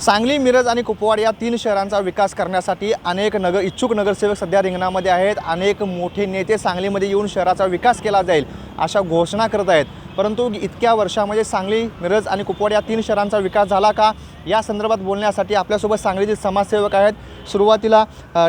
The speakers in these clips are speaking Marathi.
सांगली मिरज आणि कुपवाड या तीन शहरांचा विकास करण्यासाठी अनेक नगर इच्छुक नगरसेवक सध्या रिंगणामध्ये आहेत. अनेक मोठे नेते सांगलीमध्ये येऊन शहराचा विकास केला जाईल अशा घोषणा करत आहेत. परंतु इतक्या वर्षामध्ये सांगली मिरज आणि कुपवाड या तीन शहरांचा विकास झाला का? या संदर्भात बोलण्यासाठी आपल्यासोबत सांगलीतील समाजसेवक आहेत. सुरुवातीला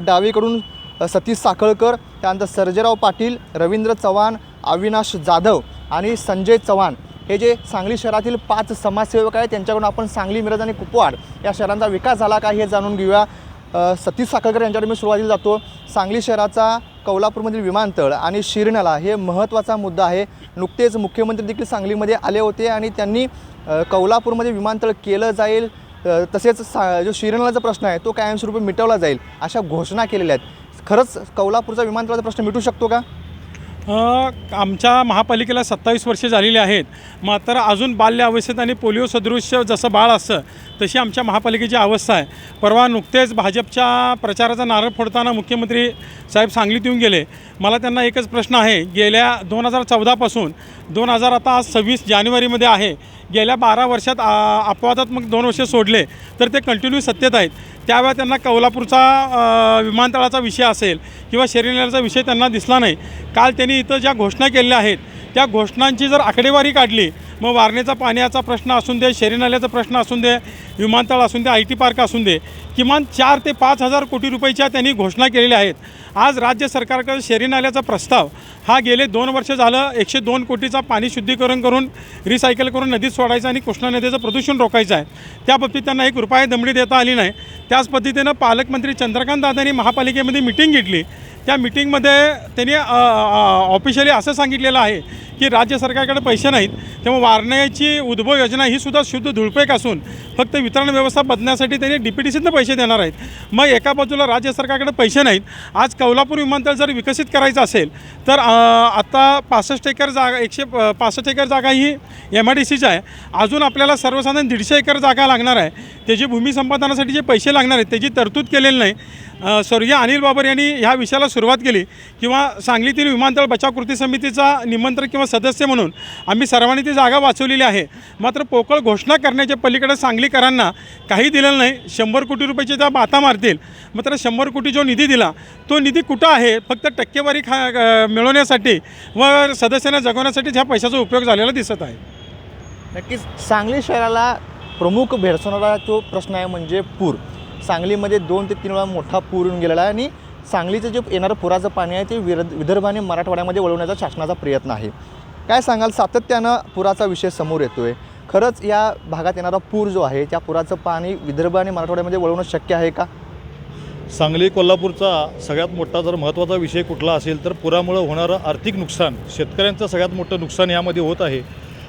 डावीकडून सतीश साखळकर त्यानंतर सर्जेराव पाटील रवींद्र चव्हाण अविनाश जाधव आणि संजय चव्हाण हे जे सांगली शहरातील पाच समाजसेवक आहेत त्यांच्याकडून आपण सांगली मिरज आणि कुपवाड या शहरांचा विकास झाला का हे जाणून घेऊया. सतीश साखळकर यांच्याकडे मी सुरुवातीला जातो. सांगली शहराचा कोल्हापूरमधील विमानतळ आणि शिरण्याला हे महत्त्वाचा मुद्दा आहे. नुकतेच मुख्यमंत्री देखील सांगलीमध्ये आले होते आणि त्यांनी कोल्हापूरमध्ये कौलापूरमध्ये विमानतळ केलं जाईल. तसेच सा जो शिरण्याचा प्रश्न आहे तो कायमस्वरूपी मिटवला जाईल अशा घोषणा केलेल्या आहेत. खरंच कौलापूरचा विमानतळाचा प्रश्न मिटू शकतो का? आमच्या महापालिकेला सत्तावीस वर्षे झालेली आहेत. मात्र अजून बाल्य अवस्थेत आणि पोलिओ सदृश्य जसं बाळ असतं तशी आमच्या महापालिकेची अवस्था आहे. परवा नुकतेच भाजपच्या प्रचाराचा नारळ फोडताना मुख्यमंत्री साहेब सांगलीत येऊन गेले. मला त्यांना एकच प्रश्न आहे. गेल्या दोन हजार चौदापासून दोन हजार आता आज सव्वीस जानेवारीमध्ये आहे. गेल्या बारा वर्षात अपवादात्मक दोन वर्ष सोडले तर ते कंटिन्यू सत्तेत आहेत. त्यावेळेला त्यांना कौलापूरचा विमानतळाचा विषय असेल किंवा शरीराचा विषय त्यांना दिसला नाही. काल त्यांनी इथं ज्या घोषणा केलेल्या आहेत त्या घोषणांची जर आकडेवारी काढली मग वारणेचा पाण्याचा प्रश्न असून दे शहरी नाल्याचा प्रश्न असून दे विमानतळ असून दे आय टी पार्क असून दे किमान चार ते पाच हजार कोटी रुपयाच्या त्यांनी घोषणा केलेल्या आहेत. आज राज्य सरकारकडे शहरी नाल्याचा प्रस्ताव हा गेले दोन वर्ष झालं एकशे दोन कोटीचा पाणी शुद्धीकरण करून रिसायकल करून नदीत सोडायचं आणि कृष्णा नदीचं प्रदूषण रोखायचं आहे. त्या बाबतीत त्यांना एक रुपया दमडी देता आली नाही. त्याच पद्धतीनं पालकमंत्री चंद्रकांत दादांनी महापालिकेमध्ये मिटिंग घेतली. त्या मिटिंगमध्ये त्यांनी ऑफिशियली असं सांगितलेलं आहे की राज्य सरकारकडे पैसे नाहीत त्यामुळे वारण्याची उद्भव योजना ही सुद्धा शुद्ध धुळपेक असून फक्त वितरण व्यवस्था बदलण्यासाठी त्यांनी डी पी टी सीतनं पैसे देणार आहेत. मग एका बाजूला राज्य सरकारकडे पैसे नाहीत. आज कौलापूर विमानतळ जर विकसित करायचं असेल तर आत्ता पासष्ट एकर जागा एकशे प- पासष्ट एकर जागा ही एम आय डी सीची आहे. अजून आपल्याला सर्वसाधारण दीडशे एकर जागा लागणार आहे. त्याची भूमी संपादनासाठी जे पैसे लागणार आहेत त्याची तरतूद केलेली नाही. स्वर्गीय अनिल बाबर यांनी ह्या विषयाला सुरुवात केली किंवा सांगलीतील विमानतळ बचाव कृती समितीचा निमंत्रक किंवा सदस्य म्हणून आम्ही सर्वांनी ती जागा वाचवलेली आहे. मात्र पोकळ घोषणा करण्याच्या पलीकडे सांगलीकरांना काही दिलेलं नाही. शंभर कोटी रुपयाचे त्या बाता मारतील. मात्र शंभर कोटी जो निधी दिला तो निधी कुठं आहे? फक्त टक्केवारी खा मिळवण्यासाठी व सदस्यांना जगवण्यासाठी ह्या पैशाचा उपयोग झालेला दिसत आहे. नक्कीच सांगली शहराला प्रमुख भेडसवणारा तो प्रश्न आहे म्हणजे पूर. सांगलीमध्ये दोन ते तीन वेळा मोठा पूर येऊन गेलेला आहे आणि सांगलीचं जे येणारं पुराचं पाणी आहे ते विर विदर्भ आणि मराठवाड्यामध्ये वळवण्याचा शासनाचा प्रयत्न आहे. काय सांगाल? सातत्यानं पुराचा विषय समोर येतो आहे खरंच या भागात येणारा पूर जो आहे त्या पुराचं पाणी विदर्भ आणि मराठवाड्यामध्ये वळवणं शक्य आहे का? सांगली कोल्हापूरचा सगळ्यात मोठा जर महत्त्वाचा विषय कुठला असेल तर पुरामुळं होणारं आर्थिक नुकसान शेतकऱ्यांचं सगळ्यात मोठं नुकसान यामध्ये होत आहे.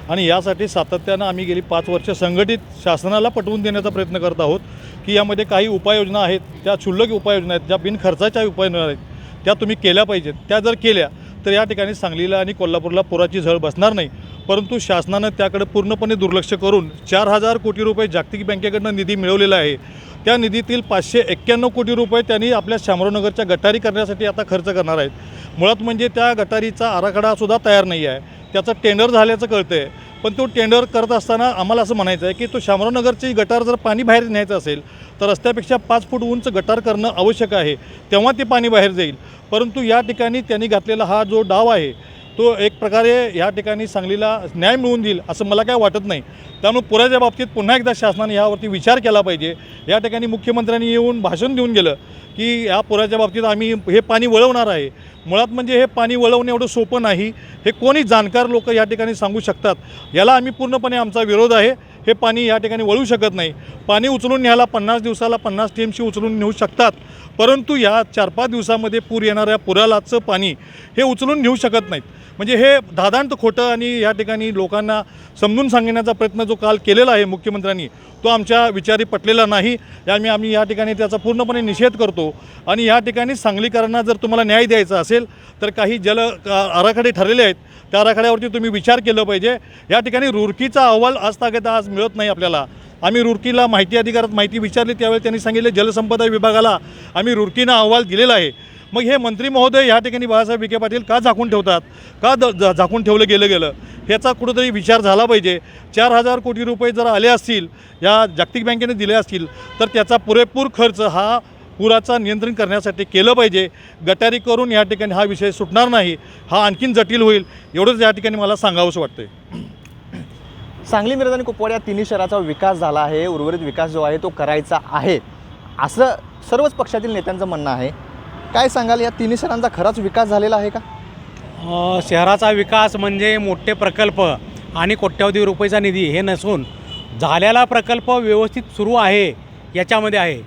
आणि यासाठी सातत्यानं आम्ही गेली पाच वर्ष संघटित शासनाला पटवून देण्याचा प्रयत्न करत आहोत की यामध्ये काही उपाययोजना आहेत त्या क्षुल्लक उपाययोजना आहेत ज्या बिनखर्चाच्या उपाययोजना आहेत त्या तुम्ही केल्या पाहिजेत. त्या जर केल्या तर या ठिकाणी सांगलीला आणि कोल्हापूरला पुराची झळ बसणार नाही. परंतु शासनानं त्याकडे पूर्णपणे दुर्लक्ष करून चार हजार कोटी रुपये जागतिक बँकेकडनं निधी मिळवलेला आहे. त्या निधीतील पाचशे एक्क्याण्णव कोटी रुपये त्यांनी आपल्या शामरावनगरच्या गटारी करण्यासाठी आता खर्च करणार आहेत. मुळात म्हणजे त्या गटारीचा आराखडासुद्धा तयार नाही आहे. त्याचं टेंडर झाल्याचं कळतं आहे पण तो टेंडर करत असताना आम्हाला असं म्हणायचं आहे की तो शामरावनगरची गटार जर पाणी बाहेर न्यायचं असेल तर रस्त्यापेक्षा पाच फूट उंच गटार करणं आवश्यक आहे. तेव्हा ते पाणी बाहेर जाईल. परंतु या ठिकाणी त्यांनी घातलेला हा जो डाव आहे तो एक प्रकारे या ठिकाणी सांगलीला न्याय मिळवून देईल असं मला काय वाटत नाही. त्यामुळे पुराच्या बाबतीत पुन्हा एकदा शासनाने यावरती विचार केला पाहिजे. या ठिकाणी मुख्यमंत्र्यांनी येऊन भाषण देऊन गेलं की या पुराच्या बाबतीत आम्ही हे पाणी वळवणार आहे. मुळात म्हणजे हे पाणी वळवणं एवढं सोपं नाही. हे कोणी जाणकार लोक या ठिकाणी सांगू शकतात? याला आम्ही पूर्णपणे आमचा विरोध आहे. हे पाणी या ठिकाणी वळू शकत नाही. पाणी उचलून न्यायला पन्नास दिवसाला पन्नास टी एमशी उचलून नेऊ शकतात. परंतु या चार पाच दिवसामध्ये पूर येणाऱ्या पुरालाचं पाणी हे उचलून नेऊ शकत नाहीत. म्हणजे हे धादांत खोटं आणि या ठिकाणी लोकांना समजून सांगण्याचा प्रयत्न जो काल केलेला आहे मुख्यमंत्र्यांनी तो आमच्या विचारी पटलेला नाही. यामुळे आम्ही या ठिकाणी त्याचा पूर्णपणे निषेध करतो. आणि या ठिकाणी सांगलीकरांना जर तुम्हाला न्याय द्यायचा असेल तर काही जल आराखडे ठरलेले आहेत. त्या आराखड्यावरती तुम्ही विचार केला पाहिजे. या ठिकाणी रुरकीचा अहवाल आज तागत आज मिळत नाही आपल्याला. आम्ही रुरकीला माहिती अधिकारात माहिती विचारली त्यावेळी त्यांनी सांगितले जलसंपदा विभागाला आम्ही रुरकीनं अहवाल दिलेला आहे. मग हे मंत्री महोदय ह्या ठिकाणी बाळासाहेब विखे पाटील का झाकून ठेवतात? का द झाकून ठेवलं गेलं गेलं? ह्याचा कुठंतरी विचार झाला पाहिजे. चार हजार कोटी रुपये जर आले असतील या जागतिक बँकेने दिले असतील तर त्याचा पुरेपूर खर्च हा पुराचा नियंत्रण करण्यासाठी केलं पाहिजे. गटारी करून या ठिकाणी हा विषय सुटणार नाही. हा आणखीन जटिल होईल. एवढंच या ठिकाणी मला सांगावंसं वाटतं सांगली मिरज आणि कुपवाड या तिन्ही शहराचा विकास झाला आहे. उर्वरित विकास जो आहे तो करायचा आहे. असं सर्वच पक्षातील नेत्यांचं म्हणणं आहे. काय सांगाल? या तिन्ही शहरांचा खराच विकास झालेला आहे का? शहराचा विकास म्हणजे मोठे प्रकल्प आणि कोट्यवधी रुपयेचा निधी हे नसून झालेला प्रकल्प व्यवस्थित सुरू आहे याच्यामध्ये आहे.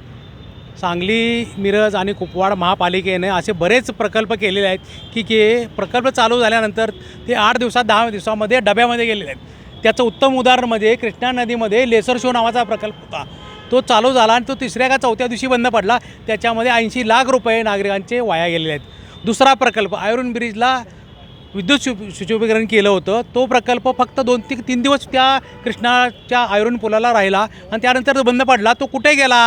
सांगली मिरज आणि कुपवाड महापालिकेने असे बरेच प्रकल्प केलेले आहेत की के प्रकल्प चालू झाल्यानंतर ते आठ दिवसात दहा दिवसामध्ये डब्यामध्ये गेलेले आहेत. त्याचं उत्तम उदाहरण म्हणजे कृष्णा नदीमध्ये लेसर शो नावाचा प्रकल्प होता. तो चालू झाला आणि तो तिसऱ्या का चौथ्या दिवशी बंद पडला. त्याच्यामध्ये ऐंशी लाख रुपये नागरिकांचे वाया गेलेले आहेत. दुसरा प्रकल्प आयरन ब्रिजला विद्युत शु सुशोभीकरण केलं होतं. तो प्रकल्प फक्त दोन ते तीन दिवस त्या कृष्णाच्या आयरन पुलाला राहिला आणि त्यानंतर तो बंद पडला. तो कुठे गेला?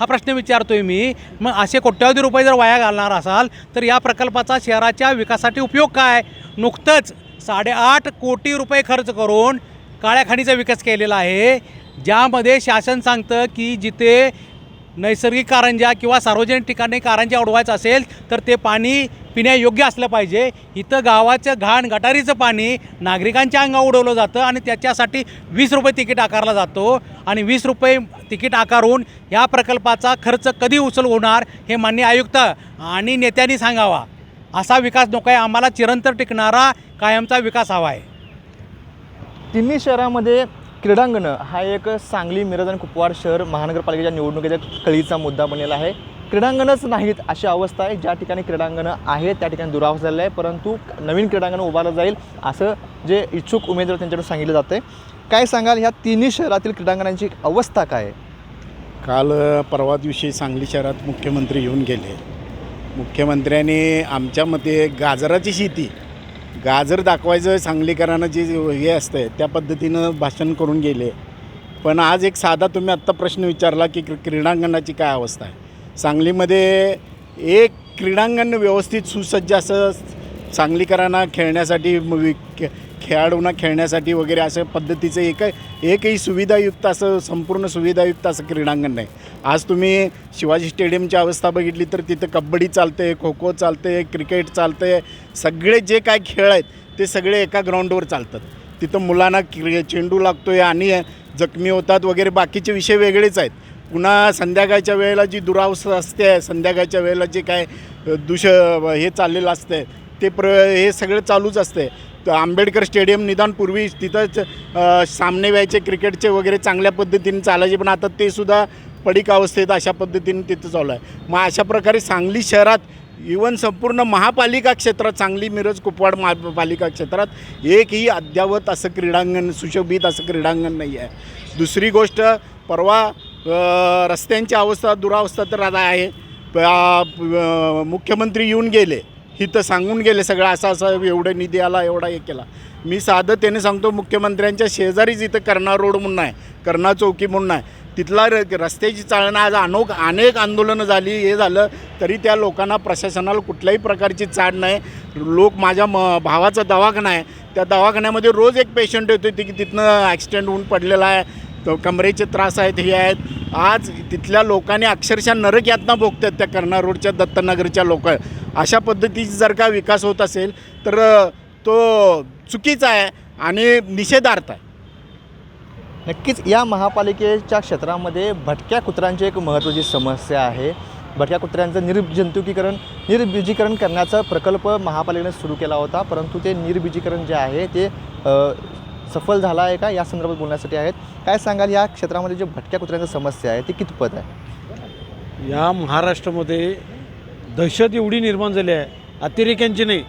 हा प्रश्न विचारतोय मी. मग असे कोट्यावधी रुपये जर वाया घालणार असाल तर या प्रकल्पाचा शहराच्या विकासासाठी उपयोग काय? नुकतंच साडेआठ कोटी रुपये खर्च करून काळ्या खाणीचा विकास केलेला आहे. ज्यामध्ये शासन सांगतं की जिथे नैसर्गिक कारंजा किंवा सार्वजनिक ठिकाणी कारंजा उडवायचं असेल तर ते पाणी पिण्यायोग्य असलं पाहिजे. इथं गावाचं घाण गटारीचं पाणी नागरिकांच्या अंगावर उडवलं जातं आणि त्याच्यासाठी वीस रुपये तिकीट आकारला जातो. आणि वीस रुपये तिकीट आकारून या प्रकल्पाचा खर्च कधी उचल होणार हे मान्य आयुक्त आणि नेत्यांनी सांगावा. असा विकास नको आहे. आम्हाला चिरंतर टिकणारा कायमचा विकास हवा आहे. तिन्ही शहरामध्ये क्रीडांगणं हा एक सांगली मिरज आणि कुपवाड शहर महानगरपालिकेच्या निवडणुकीचा कळीचा मुद्दा बनलेला आहे. क्रीडांगणच नाहीत अशी अवस्था आहे. ज्या ठिकाणी क्रीडांगणं आहेत त्या ठिकाणी दुरावस्था झालेलं आहे. परंतु नवीन क्रीडांगण उभारलं जाईल असं जे इच्छुक उमेदवार त्यांच्याकडून सांगितलं जातं आहे काय सांगाल? ह्या तिन्ही शहरातील क्रीडांगणांची अवस्था काय आहे? काल परवा दिवशी सांगली शहरात मुख्यमंत्री येऊन गेले. मुख्यमंत्र्यांनी आमच्या मते गाजराची शेती गाजर दाखवायचं सांगलीकरांना जे हे असतं त्या पद्धतीनं भाषण करून गेले. पण आज एक साधा तुम्ही आत्ता प्रश्न विचारला की क्रीडांगणाची काय अवस्था आहे? सांगलीमध्ये एक क्रीडांगण व्यवस्थित सुसज्ज असं सांगलीकरांना खेळण्यासाठी खेळाडूंना खेळण्यासाठी वगैरे अशा पद्धतीचं एक एकही सुविधायुक्त असं संपूर्ण सुविधायुक्त असं क्रीडांगण नाही. आज तुम्ही शिवाजी स्टेडियमची अवस्था बघितली तर तिथं कबड्डी चालते खो खो चालते क्रिकेट चालते सगळे जे काय खेळ आहेत ते सगळे एका ग्राउंडवर चालतात. तिथं मुलांना क्रि चेंडू लागतो आहे आणि जखमी होतात वगैरे बाकीचे विषय वेगळेच आहेत. पुन्हा संध्याकाळच्या वेळेला जी दुरावस्था असते संध्याकाळच्या वेळेला जे काय दुष हे चाललेलं असतं ते प्र हे सगळं चालूच असते आहे आंबेडकर स्टेडियम निदान पूर्वी तिथंच सामने व्हायचे क्रिकेटचे वगैरे चांगल्या पद्धतीने चालायचे पण आता ते सुद्धा पडीक अवस्थेत अशा पद्धतीने तिथं चालू आहे. मग अशा प्रकारे सांगली शहरात इवन संपूर्ण महापालिका क्षेत्रात सांगली मिरज कुपवाड महापालिका क्षेत्रात एकही अद्यावत असं क्रीडांगण सुशोभित असं क्रीडांगण नाही आहे. दुसरी गोष्ट परवा रस्त्यांची अवस्था दुरावस्था तर आता आहे. प- मुख्यमंत्री येऊन गेले. इथं सांगून गेले सगळं असं असं एवढं निधी आला एवढा हे केला. मी साधं त्याने सांगतो मुख्यमंत्र्यांच्या शेजारीच इथं कर्णा रोड म्हणून आहे कर्णा चौकी म्हणून आहे. तिथला र रस्त्याची चालना आज अनोख अनेक आंदोलनं झाली हे झालं तरी त्या लोकांना प्रशासनाला कुठल्याही प्रकारची चाड नाही. लोक माझ्या म भावाचा दवाखाना आहे. त्या दवाखान्यामध्ये रोज एक पेशंट येतो की तिथनं ॲक्सिडेंट होऊन पडलेला आहे. कमरेचे त्रास आहेत हे आहेत. आज तिथल्या लोकांनी अक्षरशः नरक यातना भोगतात त्या कर्णा रोडच्या दत्तनगरच्या लोक. अशा पद्धतीचा जर का विकास होत असेल तर तो चुकीचा आहे आणि निषेधार्थ आहे. नक्कीच या महापालिकेच्या क्षेत्रामध्ये भटक्या कुत्र्यांची एक महत्त्वाची समस्या आहे. भटक्या कुत्र्यांचं निर्जंतुकीकरण निर्बीजीकरण करण्याचा प्रकल्प महापालिकेने सुरू केला होता परंतु ते निर्बीजीकरण जे आहे ते सफल झाला आहे का? या संदर्भात बोलण्यासाठी आहेत. काय सांगाल? या क्षेत्रामध्ये जे भटक्या कुत्र्यांची समस्या आहे ती कितपत आहे? या महाराष्ट्रामध्ये दहशत एवढी निर्माण झाली आहे अतिरेक्यांची नाही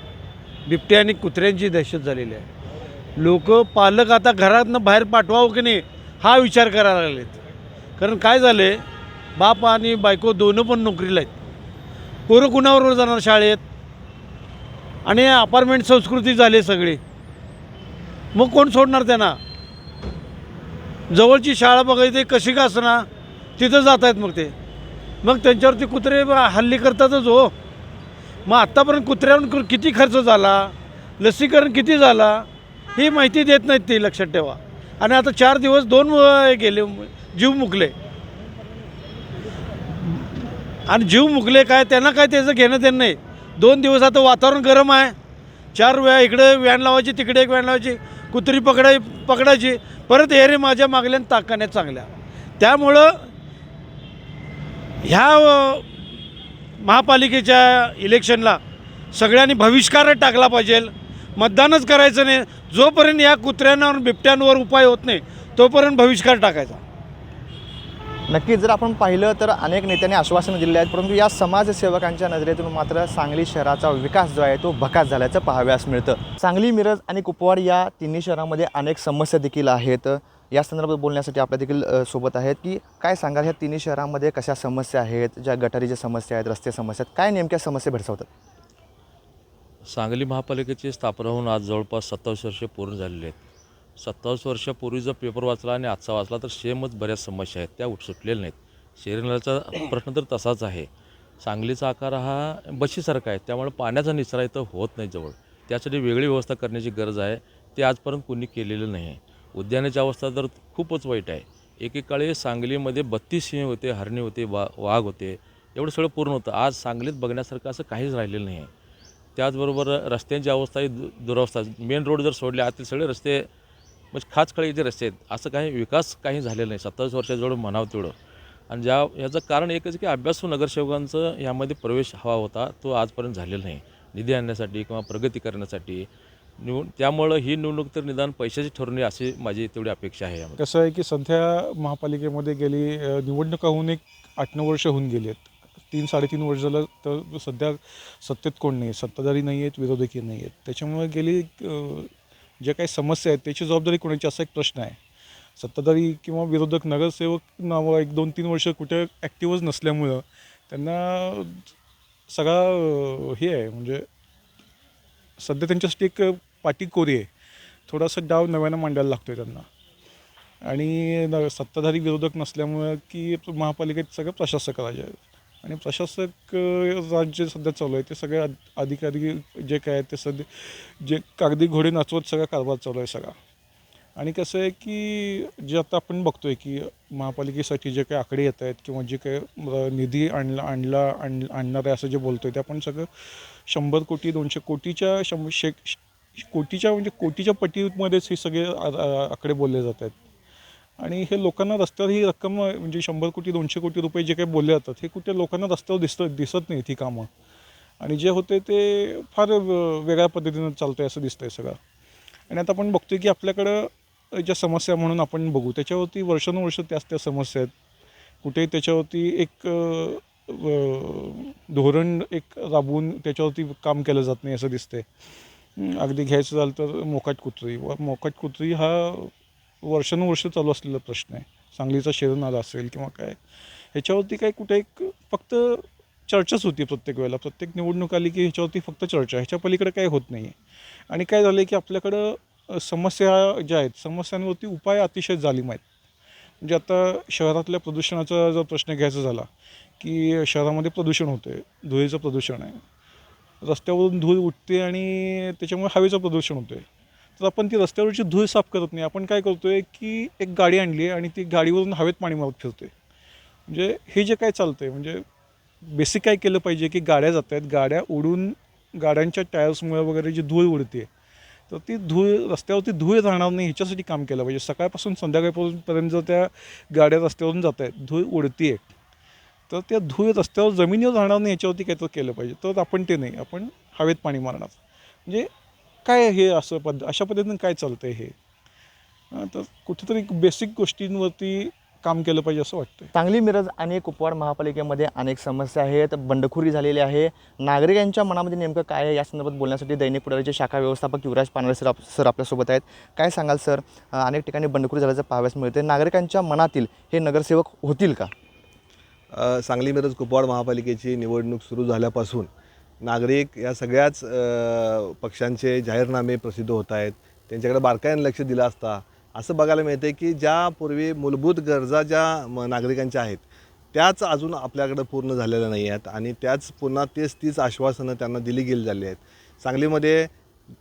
बिबट्या आणि कुत्र्यांची दहशत झालेली आहे. लोक पालक आता घरातनं बाहेर पाठवावं की नाही हा विचार करायला लागलेत. कारण काय झाले बाप आणि बायको दोनं पण नोकरीला आहेत. पोरं कुणाबरोबर जाणार शाळेत? आणि अपार्टमेंट संस्कृती झाली सगळी. मग कोण सोडणार त्यांना? जवळची शाळा बघायची कशी का असणार तिथं जात आहेत मग ते. मग त्यांच्यावरती कुत्रे हल्ली करतातच हो. मग आत्तापर्यंत कुत्र्यावर किती खर्च झाला? लसीकरण किती झाला? ही माहिती देत नाहीत ते लक्षात ठेवा. आणि आता चार दिवस दोन गेले जीव मुकले. आणि जीव मुकले काय त्यांना काय त्याचं घेणं देणं नाही. दोन दिवस आता वातावरण गरम आहे. चार वेळा इकडे व्हॅन लावायची तिकडे एक व्हॅन लावायची कुत्री पकडाय पकडायची. परत हे रे माझ्या मागल्यान ताकाने चांगल्या. त्यामुळं ह्या महापालिकेच्या इलेक्शनला सगळ्यांनी भविष्कार टाकला पाहिजे. मतदानच करायचं नाही. जोपर्यंत या कुत्र्यांवर बिबट्यांवर उपाय होत नाही तोपर्यंत भविष्कार टाकायचा. नक्कीच जर आपण पाहिलं तर अनेक नेत्यांनी आश्वासनं दिली आहेत परंतु या समाजसेवकांच्या नजरेतून मात्र सांगली शहराचा विकास जो आहे तो भकास झाल्याचं पाहाव्यास मिळतं. सांगली मिरज आणि कुपवाड या तिन्ही शहरामध्ये अनेक समस्या देखील आहेत. या संदर्भात बोलण्यासाठी आपल्या देखील सोबत आहेत की काय सांगाल? ह्या तिन्ही शहरामध्ये कशा समस्या आहेत? ज्या गटारीच्या समस्या आहेत रस्ते समस्या आहेत काय नेमक्या समस्या भेडसावतात? सांगली महापालिकेची स्थापना होऊन आज जवळपास सत्तावीस वर्षे पूर्ण झालेली आहेत. सत्तावीस वर्षापूर्वीचा पेपर वाचला आणि आजचा वाचला तर सेमच बऱ्याच समस्या आहेत. त्या सुटलेल्या नाहीत. शेरीनाचा प्रश्न तर तसाच आहे. सांगलीचा आकार हा बशीसारखा आहे. त्यामुळे पाण्याचा निचरा इथं होत नाही जवळ. त्यासाठी वेगळी व्यवस्था करण्याची गरज आहे. ते आजपर्यंत कोणी केलेलं नाही आहे. उद्यानाची अवस्था तर खूपच वाईट आहे. एकेकाळी सांगलीमध्ये बत्तीस सिंह होते हरणी होते वा वाघ होते. एवढं सगळं पूर्ण होतं. आज सांगलीत बघण्यासारखं असं काहीच राहिलेलं नाही आहे. त्याचबरोबर रस्त्यांची अवस्था ही दु दुरावस्था मेन रोड जर सोडले आतील सगळे रस्ते म्हणजे खाचखळीचे रस्ते आहेत असं काही विकास काही झालेला नाही. सत्तावीस वर्षाजवळ म्हणावं तेवढं. आणि ज्या याचं कारण एकच की अभ्यासू नगरसेवकांचं यामध्ये प्रवेश हवा होता तो आजपर्यंत झालेला नाही. निधी आणण्यासाठी किंवा प्रगती करण्यासाठी. निवड त्यामुळं ही निवडणूक तर निदान पैशाची ठरवणे अशी माझी तेवढी अपेक्षा आहे यामध्ये. कसं आहे की सध्या महापालिकेमध्ये गेली अ, निवडणुका होऊन एक आठ नऊ वर्ष होऊन गेली आहेत. तीन साडेतीन वर्ष झालं तर सध्या सत्तेत कोण नाही सत्ताधारी नाही आहेत विरोधकी नाही आहेत. त्याच्यामुळे गेली अ, ज्या काही समस्या आहेत त्याची जबाबदारी कोणाची असा एक प्रश्न आहे. सत्ताधारी किंवा विरोधक नगरसेवक नावं एक दोन तीन वर्ष कुठे ॲक्टिव्हच नसल्यामुळं त्यांना सगळा अ, हे आहे म्हणजे सध्या त्यांच्यासाठी एक पाटी कोरी आहे. थोडासा डाव नव्यानं मांडायला लागतो आहे त्यांना. आणि सत्ताधारी विरोधक नसल्यामुळं की महापालिकेत सगळं प्रशासक राज्य आहे आणि प्रशासक राज्य सध्या चालू आहे. ते सगळे अधिकारी जे काय आहेत ते सध्या जे कागदी घोडे नाचवत सगळा कारभार चालू आहे सगळा. आणि कसं आहे की जे आता आपण बघतो आहे की महापालिकेसाठी जे काही आकडे येत आहेत किंवा जे काही निधी आणला आणला आण आणणार आहे असं जे बोलतो आहे ते आपण सगळं शंभर कोटी दोनशे कोटीच्या शंभर शे कोटीच्या म्हणजे कोटीच्या पटीमध्येच हे सगळे आ- आकडे बोलले जात आहेत. आणि हे लोकांना रस्त्यावर ही रक्कम म्हणजे शंभर कोटी दोनशे कोटी रुपये जे काही बोलले जातात हे कुठे लोकांना रस्त्यावर दिसत दिसत नाही ही कामं. आणि जे होते ते फार वेगळ्या पद्धतीनं चालतं आहे असं दिसतं आहे सगळं. आणि आता आपण बघतोय की आपल्याकडं ज्या समस्या म्हणून आपण बघू त्याच्यावरती वर्षानुवर्ष त्याच त्या समस्या आहेत. कुठेही त्याच्यावरती एक धोरण एक राबवून त्याच्यावरती काम केलं जात नाही असं दिसतं आहे अगदी घ्यायचं झालं तर मोकाट कुत्री. व मोकाट कुत्री हा वर्षानुवर्ष चालू असलेला प्रश्न आहे. सांगलीचा शेरण आला असेल किंवा काय ह्याच्यावरती काय कुठे एक फक्त चर्चाच होती प्रत्येक वेळेला. प्रत्येक निवडणूक आली की ह्याच्यावरती फक्त चर्चा. ह्याच्या पलीकडे काय होत नाही आहे आणि काय झालं आहे की आपल्याकडं समस्या ज्या आहेत समस्यांवरती उपाय अतिशय झाली आहेत. म्हणजे आता शहरातल्या प्रदूषणाचा जर प्रश्न घ्यायचा झाला की शहरामध्ये प्रदूषण होतं आहे धुळेचं प्रदूषण आहे. रस्त्यावरून धूळ उठते आणि त्याच्यामुळे हवेचं प्रदूषण होतं आहे तर आपण ती रस्त्यावरची धूळ साफ करत नाही. आपण काय करतो आहे की एक गाडी आणली आहे आणि ती गाडीवरून हवेत पाणी मारत फिरतो आहे म्हणजे हे जे काय चालतं आहे म्हणजे बेसिक काय केलं पाहिजे की गाड्या जात आहेत. गाड्या उडून गाड्यांच्या टायर्समुळे वगैरे जी धूळ उडते तर ती धूळ रस्त्यावरती धूळ राहणार नाही ह्याच्यासाठी काम केलं पाहिजे. सकाळपासून संध्याकाळपर्यंत जर त्या गाड्या रस्त्यावरून जात आहेत धूळ उडते तर त्या धूळ रस्त्यावर जमिनीवर राहणार नाही याच्यावरती काहीतरी केलं पाहिजे. तर आपण ते नाही आपण हवेत पाणी मारणार. म्हणजे काय हे असं पद्ध अशा पद्धतीनं काय चालतं आहे हे तर कुठेतरी बेसिक गोष्टींवरती काम केलं पाहिजे असं वाटतं सांगली मिरज आणि कुपवाड महापालिकेमध्ये अनेक समस्या आहेत बंडखोरी झालेली आहे. नागरिकांच्या मनामध्ये नेमकं काय आहे या संदर्भात बोलण्यासाठी दैनिक पुढारीचे शाखा व्यवस्थापक युवराज पानवे सर आप सर आपल्यासोबत आहेत. काय सांगाल सर? अनेक ठिकाणी बंडखोरी झाल्याचं पाहाव्यास मिळते नागरिकांच्या मनातील हे नगरसेवक होतील का? सांगली मिरज कुपवाड महापालिकेची निवडणूक सुरू झाल्यापासून नागरिक या सगळ्याच पक्षांचे जाहीरनामे प्रसिद्ध होत आहेत. त्यांच्याकडे बारकाईने लक्ष दिलं असता. असं बघायला मिळते की ज्या पूर्वी मूलभूत गरजा ज्या म नागरिकांच्या आहेत त्याच अजून आपल्याकडं पूर्ण झालेल्या नाही आहेत आणि त्याच पुन्हा तेच तीच आश्वासनं त्यांना दिली गेली झाली आहेत. सांगलीमध्ये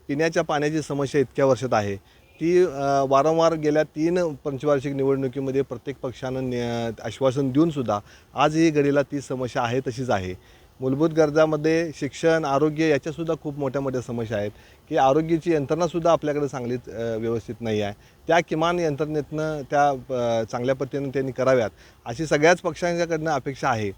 पिण्याच्या पाण्याची समस्या इतक्या वर्षात आहे. ती वारंवार गेल्या तीन पंचवार्षिक निवडणुकीमध्ये प्रत्येक पक्षानं ने आश्वासन देऊनसुद्धा आजही घडीला ती समस्या आहे तशीच आहे. मूलभूत गरजामध्ये शिक्षण आरोग्य याच्यासुद्धा खूप मोठ्या मोठ्या समस्या आहेत की आरोग्याची यंत्रणासुद्धा आपल्याकडे चांगलीच व्यवस्थित नाही आहे. त्या किमान यंत्रणेतनं त्या चांगल्या पद्धतीनं त्यांनी कराव्यात अशी सगळ्याच पक्षांच्याकडनं अपेक्षा आहे.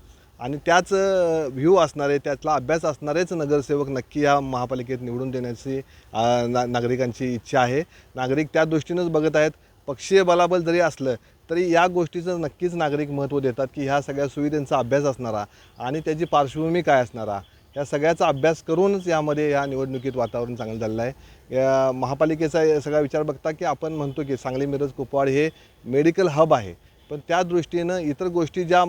आणि त्याच व्ह्यू असणारे त्यातला अभ्यास असणारेच नगरसेवक नक्की या महापालिकेत निवडून देण्याची ना नागरिकांची इच्छा आहे. नागरिक त्या दृष्टीनंच बघत आहेत. पक्षीय बलाबल जरी असलं तरी या गोष्टीचं नक्कीच नागरिक महत्त्व देतात की ह्या सगळ्या सुविधांचा अभ्यास असणारा आणि त्याची पार्श्वभूमी काय असणारा या सगळ्याचा अभ्यास करूनच यामध्ये या निवडणुकीत वातावरण चांगलं झालेलं आहे. या महापालिकेचा सगळा विचार बघता की आपण म्हणतो की सांगली मिरज कुपवाड हे मेडिकल हब आहे. पण त्या दृष्टीनं इतर गोष्टी ज्या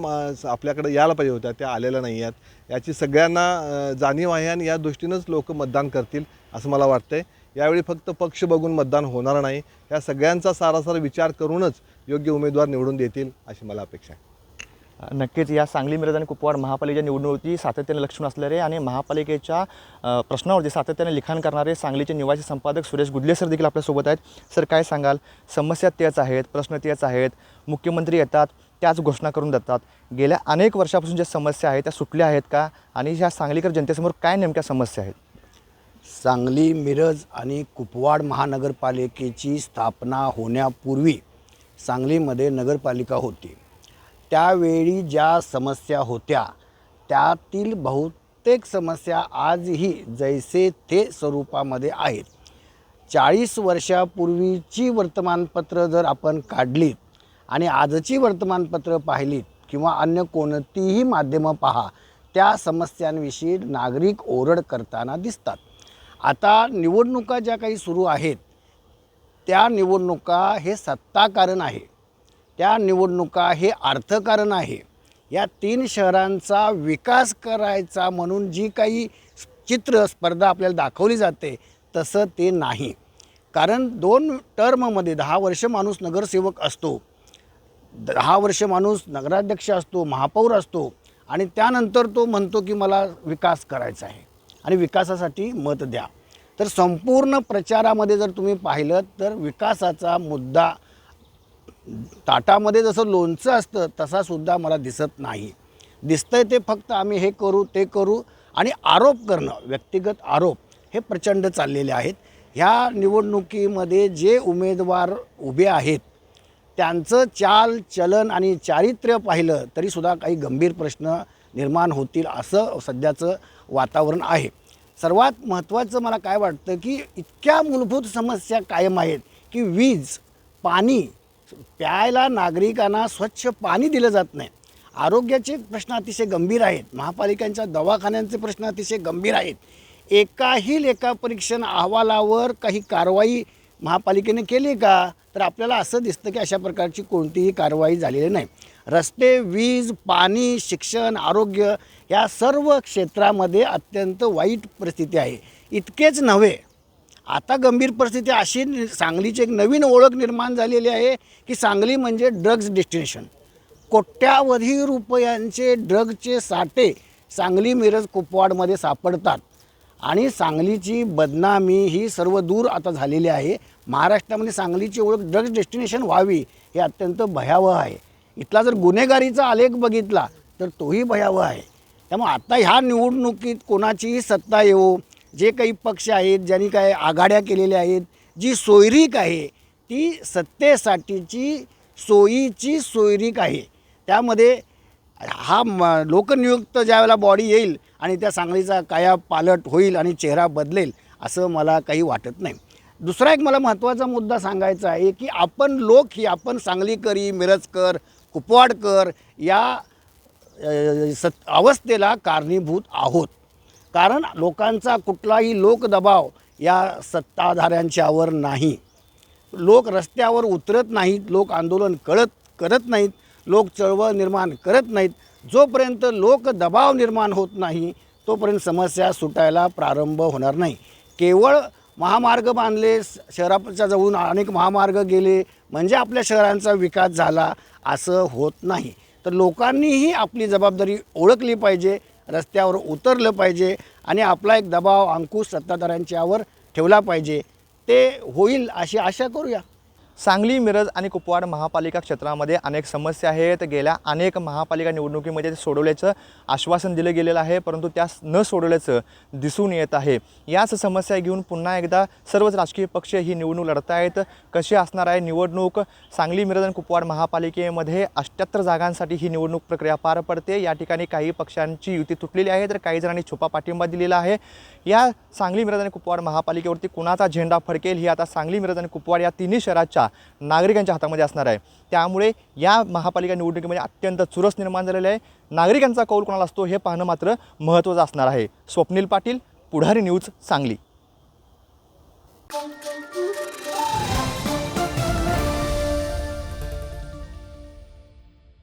आपल्याकडे यायला पाहिजे होत्या त्या आलेल्या नाही आहेत. याची सगळ्यांना जाणीव आहे आणि या दृष्टीनंच लोक मतदान करतील असं मला वाटतंय. यावेळी फक्त पक्ष बघून मतदान होणार नाही. या सगळ्यांचा सारासार विचार करूनच योग्य उमेदवार निवडून देतील अशी मला अपेक्षा आहे. नक्कीच या सांगली मिरज आणि कुपवाड महापालिकेच्या निवडणुकीची सातत्याने लक्षण असलेले आणि महापालिकेच्या प्रश्नावरती सातत्याने लिखाण करणारे सांगलीचे निवासी संपादक सुरेश गुदले सर देखील आपल्यासोबत आहेत. सर काय सांगाल? समस्या त्याच आहेत प्रश्न तेच आहेत मुख्यमंत्री येतात त्याच घोषणा करून देतात. गेल्या अनेक वर्षापासून ज्या समस्या आहेत त्या सुटल्या आहेत का? आणि ह्या सांगलीकर जनतेसमोर काय नेमक्या समस्या आहेत? सांगली मिरज आणि कुपवाड महानगरपालिकेची स्थापना होण्यापूर्वी सांगलीमध्ये नगरपालिका होती. त्यावेळी ज्या समस्या होत्या त्यातील बहुतेक समस्या आजही जैसे ते स्वरूपामध्ये आहेत. चाळीस वर्षापूर्वीची वर्तमानपत्र जर आपण काढलीत आणि आजची वर्तमानपत्र पाहिलीत किंवा अन्य कोणतीही माध्यमं पहा त्या समस्यांविषयी नागरिक ओरड करताना दिसतात. आता निवडणुका ज्या काही सुरू आहेत त्या निवडणुका हे सत्ताकारण आहे. त्या निवडणुका हे अर्थकारण आहे. या तीन शहरांचा विकास करायचा म्हणून जी काही चित्र स्पर्धा आपल्याला दाखवली जाते तसं ते नाही. कारण दोन टर्ममध्ये दहा वर्ष माणूस नगरसेवक असतो. दहा वर्ष माणूस नगराध्यक्ष असतो महापौर असतो आणि त्यानंतर तो म्हणतो की मला विकास करायचा आहे आणि विकासासाठी मत द्या. तर संपूर्ण प्रचारामध्ये जर तुम्ही पाहिलं तर विकासाचा मुद्दा ताटामध्ये जसं लोणचं असतं तसासुद्धा मला दिसत नाही. दिसतंय ते फक्त आम्ही हे करू ते करू आणि आरोप करणं व्यक्तिगत आरोप हे प्रचंड चाललेले आहेत. ह्या निवडणुकीमध्ये जे उमेदवार उभे आहेत त्यांचं चाल चलन आणि चारित्र्य पाहिलं तरीसुद्धा काही गंभीर प्रश्न निर्माण होतील असं सध्याचं वातावरण आहे. सर्वात महत्त्वाचं मला काय वाटतं की इतक्या मूलभूत समस्या कायम आहेत की वीज पाणी प्यायला नागरिकांना स्वच्छ पाणी दिलं जात नाही. आरोग्याचे प्रश्न अतिशय गंभीर आहेत. महापालिकांच्या दवाखान्यांचे प्रश्न अतिशय गंभीर आहेत. एकाही लेखापरीक्षण अहवालावर काही कारवाई महापालिकेने केली का? तर आपल्याला असं दिसतं की अशा प्रकारची कोणतीही कारवाई झालेली नाही. रस्ते वीज पाणी शिक्षण आरोग्य या सर्व क्षेत्रामध्ये अत्यंत वाईट परिस्थिती आहे. इतकेच नव्हे आता गंभीर परिस्थिती अशी सांगलीची एक नवीन ओळख निर्माण झालेली आहे की सांगली म्हणजे ड्रग्ज डेस्टिनेशन. कोट्यावधी रुपयांचे ड्रगचे साठे सांगली मिरज कुपवाडमध्ये सापडतात. आणि सांगलीची बदनामी ही सर्व दूर आता झालेली आहे. महाराष्ट्रामध्ये सांगलीची ओळख ड्रग्ज डेस्टिनेशन व्हावी हे अत्यंत भयावह आहे. इथला जर गुन्हेगारीचा आलेख बघितला तर तोही भयावह आहे. त्यामुळे आता ह्या निवडणुकीत कोणाचीही सत्ता येऊ जे काही पक्ष आहेत ज्यांनी काय आघाड्या केलेल्या आहेत जी सोयरीक आहे ती सत्तेसाठीची सोयीची सोयरीक आहे. त्यामध्ये हा म लोकनियुक्त ज्यावेळेला बॉडी येईल आणि त्या सांगलीचा काया पालट होईल आणि चेहरा बदलेल असं मला काही वाटत नाही. दुसरा एक मला महत्त्वाचा मुद्दा सांगायचा आहे की आपण लोक ही आपण सांगलीकरी मिरजकर कुपवाडकर या अ, सत अवस्थेला कारणीभूत आहोत. कारण लोकांचा कुठलाही लोकदबाव या सत्ताधाऱ्यांच्यावर नाही. लोक रस्त्यावर उतरत नाहीत लोक आंदोलन कळत करत नाहीत लोक चळवळ निर्माण करत नाहीत. जोपर्यंत लोक दबाव निर्माण होत नाही तोपर्यंत समस्या सुटायला प्रारंभ होणार नाही. केवळ महामार्ग बांधले शहराच्या जवळून अनेक महामार्ग गेले म्हणजे आपल्या शहरांचा विकास झाला असं होत नाही. तर लोकांनीही आपली जबाबदारी ओळखली पाहिजे रस्त्यावर उतरलं पाहिजे आणि आपला एक दबाव अंकुश सत्ताधाऱ्यांच्यावर ठेवला पाहिजे. ते होईल अशी आशा करूया. सांगली मिरज आणि कुपवाड महापालिका क्षेत्रामध्ये अनेक समस्या आहेत. गेल्या अनेक महापालिका निवडणुकीमध्ये ते सोडवल्याचं आश्वासन दिलं गेलेलं आहे परंतु त्या न सोडवल्याचं दिसून येत आहे. याच समस्या घेऊन पुन्हा एकदा सर्वच राजकीय पक्ष ही निवडणूक लढत आहेत कशी असणार आहे निवडणूक? सांगली मिरज आणि कुपवाड महापालिकेमध्ये अष्ट्याहत्तर जागांसाठी ही निवडणूक प्रक्रिया पार पडते. या ठिकाणी काही पक्षांची युती तुटलेली आहे तर काही जणांनी छुपा पाठिंबा दिलेला आहे. या सांगली मिरज आणि कुपवाड महापालिकेवरती कुणाचा झेंडा फडकेल ही आता सांगली मिरज आणि कुपवाड या तिन्ही शहराच्या नागरिकांच्या हातामध्ये असणार आहे. त्यामुळे या महापालिका निवडणुकीमध्ये अत्यंत चुरस निर्माण झालेला आहे. नागरिकांचा कौल कोणाला असतो हे पाहणं मात्र महत्त्वाचं असणार आहे. स्वप्नील पाटील पुढारी न्यूज सांगली.